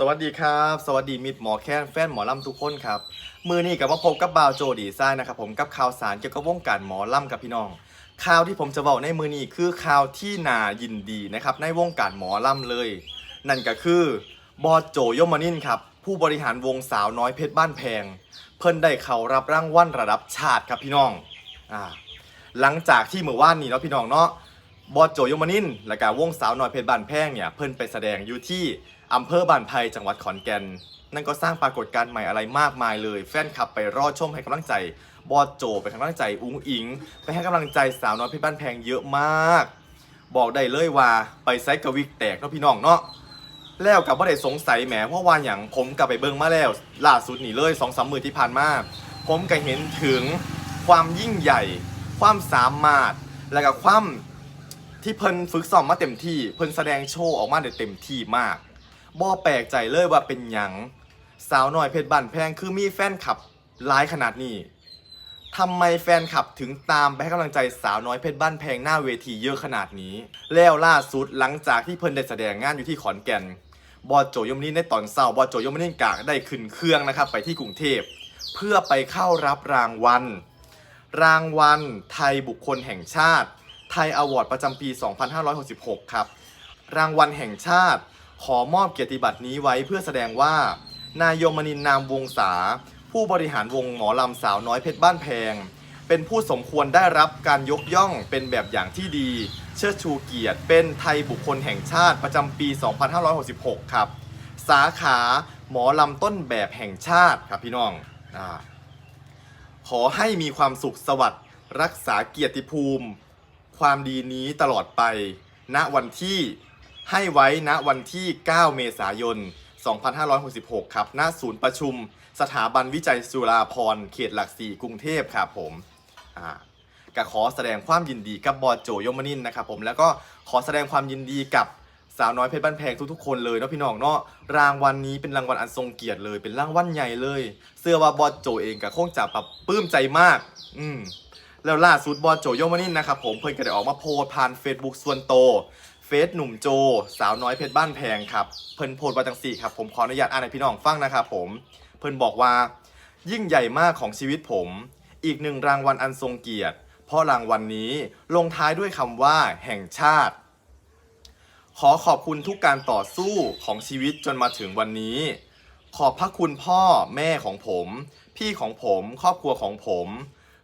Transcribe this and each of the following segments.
สวัสดีครับ สวัสดีมิตรหมอแค้นแฟนหมอลำทุกคนครับ มือนี้กับมาพบกับบาวโจดีไซน์นะครับผมกับข่าวสารเกี่ยวกับวงการหมอลำกับพี่น้อง ข่าวที่ผมจะบอกในมือนี้คือข่าวที่น่ายินดีนะครับในวงการหมอลำเลย นั่นก็คือบอสโจยมนินครับผู้บริหารวงสาวน้อยเพชรบ้านแพง เพิ่นได้เขารับรางวัลระดับชาติครับพี่น้องอ่าหลังจากที่เมื่อวานนี้เนาะพี่น้องเนาะบอสโจยมนินและการวงสาวน้อยเพชรบ้านแพงเนี่ยเพิ่นไปแสดงอยู่ที่ อำเภอบานไพจังหวัดขอนแก่น นั่นก็สร้างปรากฏการณ์ใหม่อะไรมากมายเลย แฟนคลับไปรอชมให้กำลังใจ บอสโจไปให้กำลังใจอุ้งอิง ไปให้กำลังใจสาวน้อยเพชรบ้านแพงเยอะมาก บอกได้เลยว่าไปไซส์กะวิกแตกเนาะพี่น้องเนาะแล้วกับว่าได้สงสัยแหมเพราะว่าอย่างผมกลับไปเบิ่งมาแล้วล่าสุดนี่เลยสองสามมือที่ผ่านมาผมก็เห็นถึงความยิ่งใหญ่ ความสามารถ และก็ความที่เพิ่นฝึกซ้อมมาเต็มที่ เพิ่นแสดงโชว์ออกมาได้เต็มที่มาก บ่แปลกใจเลยว่าเป็นหยังสาวน้อยเพชรบ้านแพงคือมีแฟนคลับหลายขนาดนี้ทำไมแฟนคลับถึงตามไปให้กำลังใจสาวน้อยเพชรบ้านแพงหน้าเวทีเยอะขนาดนี้ แล้วล่าสุดหลังจากที่เพิ่นได้แสดงงานอยู่ที่ขอนแก่น บอโจยมนินในตอนเช้าบอโจยมนินกะได้ขึ้นเครื่องนะครับไปที่กรุงเทพ เพื่อไปเข้ารับรางวัล รางวัลไทยบุคคลแห่งชาติ ไทยอวอร์ดประจำปี 2566 ครับ รางวัลแห่งชาติ ขอมอบเกียรติบัตรนี้ไว้เพื่อแสดงว่า นายมนินนามวงศาผู้บริหารวงหมอลำสาวน้อยเพชรบ้านแพง เป็นผู้สมควรได้รับการยกย่องเป็นแบบอย่างที่ดี เชิดชูเกียรติเป็นไทยบุคคลแห่งชาติประจำปี 2566 ครับ สาขาหมอลำต้นแบบแห่งชาติครับพี่น้องอขอให้มีความสุขสวัสดิ์รักษาเกียรติภูมิ ความดีนี้ตลอดไป ณวันที่ ให้ไว้ณวันที่ 9 เมษายน 2566 ครับ ณ ศูนย์ประชุม สถาบันวิจัยสุราพรเขตหลักสี่กรุงเทพครับผม อ่าก็ขอแสดงความยินดีกับบอสโจยมนินนะครับผม แล้วก็ขอแสดงความยินดีกับสาวน้อยเพชรบ้านแพงทุกๆคนเลยเนาะพี่น้องเนาะรางวัลนี้เป็นรางวัลอันทรงเกียรติเลย เป็นรางวัลใหญ่เลย เสื้อว่าบอสโจเองก็คงจะแบบปลื้มใจมาก อืมแล้วล่าสุดบอสโจโยมานินนะครับผมเพิ่นก็ได้ออกมาโพสผ่าน Facebook ส่วนโตว เฟซหนุ่มโจ สาวน้อยเพชรบ้านแพงครับ เพิ่นโพสต์ว่าจังสี่ครับ ผมขออนุญาตอ่านให้พี่น้องฟังนะครับผม เพิ่นบอกว่า ยิ่งใหญ่มากของชีวิตผม อีกหนึ่งรางวัลอันทรงเกียรติ เพราะรางวัลนนี้ลงท้ายด้วยคำว่าแห่งชาติ ขอขอบคุณทุกการต่อสู้ของชีวิตจนมาถึงวันนี้ ขอบพระคุณพ่อแม่ของผม พี่ของผมครอบครัวของผม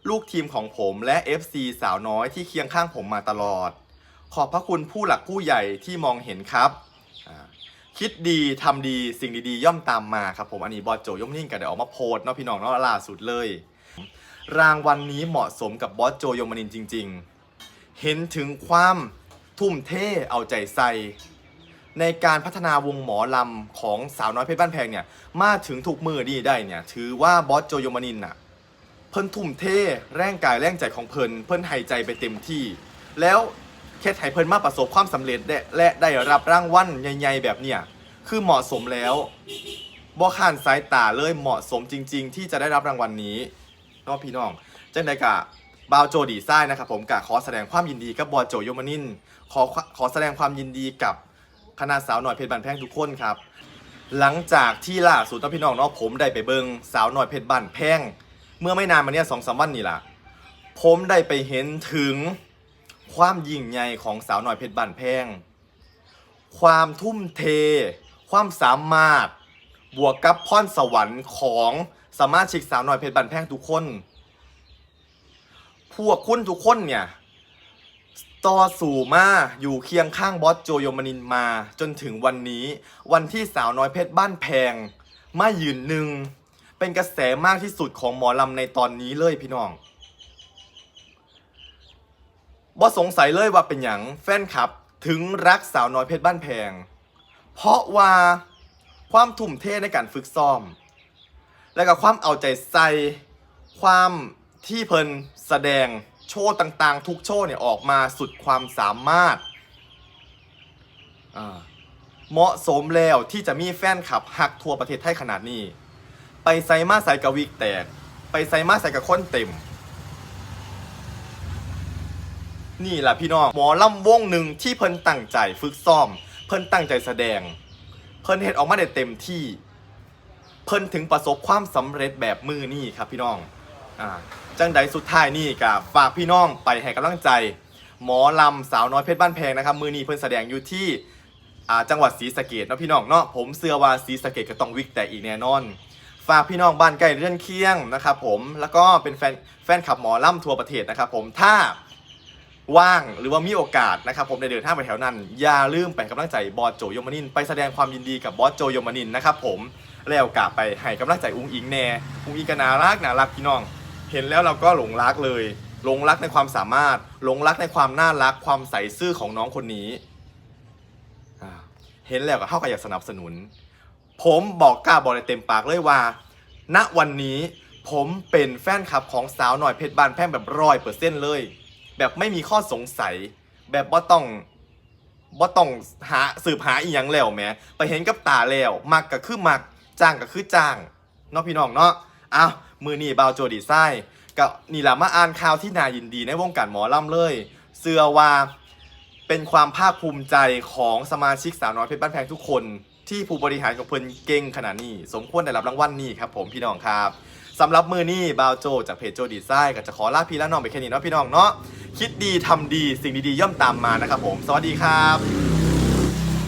ลูกทีมของผมและ FC สาวน้อยที่เคียงข้างผมมาตลอด ขอบพระคุณผู้หลักผู้ใหญ่ที่มองเห็นครับ คิดดีทำดีสิ่งดีๆ ย่อมตามมาครับผมอันนี้บอสโจย่อมนิ่งกันเดี๋ยวออกมาโพสเนาะพี่น้องเนาะล่าสุดเลย รางวัลนนี้เหมาะสมกับบอสโจยมนินจริง ๆ เห็นถึงความทุ่มเทเอาใจใส่ในการพัฒนาวงหมอลำของสาวน้อยเพชรบ้านแพงเนี่ยมาถึงทุกมือดีได้เนี่ยถือว่าบอสโจยมนินน่ะเพิ่นทุ่มเทแร่งกายแร่งใจของเพิ่นเพิ่นหายใจไปเต็มที่ แล้ว เคสให้เพิ่นมาประสบความสำเร็จและและได้รับรางวัลใหญ่ๆแบบเนี่ย คือเหมาะสมแล้วบ่ขานสายตาเลยเหมาะสมจริง ๆ ที่จะได้รับรางวัลนี้เน้องพี่น้องจังไดกะบาวโจดีไซน์นะครับผมกะขอแสดงความยินดีกับบอโจโยมานินขอขอแสดงความยินดีกับคณะสาวหน่อยเพชรบานแพงทุกคนครับ หลังจากที่ล่าสุดท่านพี่น้องเนาะผมได้ไปเบิงสาวหน่อยเพชรบานแพงเมื่อไม่นานมาเนี้ยสองสามวันนี่ล่ะ ผมได้ไปเห็นถึง ความยิ่งใหญ่ของสาวหน่อยเพชรบานแพง ความทุ่มเท ความสามารถ บวกกับพรสวรรค์ของสมาชิกสาวหน่อยเพชรบานแพงทุกคน พวกคุณทุกคนเนี่ยต่อสู่มาอยู่เคียงข้างบอสโจโยมานินมาจนถึงวันนี้วันที่สาวน้อยเพชรบ้านแพง มายืนหนึ่งเป็นกระแสมากที่สุดของหมอลำในตอนนี้เลยพี่น้อง บอสงสัยเลยว่าเป็นอย่างแฟนคลับถึงรักสาวน้อยเพชรบ้านแพง เพราะว่าความทุ่มเทในการฝึกซ้อม และก็ความเอาใจใส่ ความที่เพิ่นแสดงโชว์ต่างๆ ทุกโชว์เนี่ยออกมาสุดความสามารถ เหมาะสมแล้วที่จะมีแฟนคลับหักทั่วประเทศไทยขนาดนี้ ไปไซมาใส่กะวิกแตก ไปไซมาใส่กะค้นเต็ม นี่แหละพี่น้องหมอลำวงหนึ่งที่เพิ่นตั้งใจฝึกซ้อม เพิ่นตั้งใจแสดง เพิ่นเฮ็ดออกมาได้เต็มที่ เพิ่นถึงประสบความสำเร็จแบบมือนี่ครับพี่น้องอ่าจังใดสุดท้ายนี่กับฝากพี่น้องไปให้กำลังใจ หมอลำสาวน้อยเพชรบ้านแพงนะครับมือนี้เพิ่นแสดงอยู่ที่อ่าจังหวัดศรีสะเกดเนาะพี่น้องเนาะผมเสื้อว่าศรีสะเกดก็ต้องวิกแต่อีกแน่นอน ฝากพี่น้องบ้านใกล้เรื่อนเคียงนะครับผมแล้วก็เป็นแฟนแฟนคลับหมอล่ำทั่วประเทศนะครับผมถ้า ว่างหรือว่ามีโอกาสนะครับผมในเดินทางไปแถวนั้น อย่าลืมไปกำลังใจบอสโจยมานิน ไปแสดงความยินดีกับบอสโจยมานินนะครับผมแล้วกลับไปให้กำลังใจอุ้งอิงแน่อุ้งอิงก็น่ารักน่ารักพี่น้อง เห็นแล้วเราก็หลงรักเลยหลงรักในความสามารถหลงรักในความน่ารักความใสซื่อของน้องคนนี้เห็นแล้วก็เข้ากับอยากสนับสนุน ผมบอกกล้าบอกเลยเต็มปากเลยว่า ณวันนี้ผมเป็นแฟนคลับของสาวหน่อยเพชรบานแพ่งแบบร้อยเปอร์เซ็นต์เลย แบบไม่มีข้อสงสัย แบบว่าต้องว่าต้องหาสืบหาอีหยังแล้วแหมไปเห็นกับตาแล้วมักก็คือมักจ้างก็คือจ้างเนาะพี่น้องเนาะอ้าวมือนี่บาวโจดีไซน์ก็นี่แหละมาอ่านข่าวที่นายินดีในวงการหมอลำเลยเสื้อว่าเป็นความภาคภูมิใจของสมาชิกสาวน้อยเพชรบ้านแพงทุกคน ที่ผู้บริหารของเพิ่นเก่งขนาดนี้ สมควรได้รับรางวัลนี้ครับผมพี่น้องครับ สำหรับมือนี้บาวโจจากเพจโจดีไซน์ก็จะขอลาพี่และน้องไปแค่นี้เนาะพี่น้องเนาะคิดดีทำดีสิ่งดีๆย่อมตามมานะครับผม สวัสดีครับ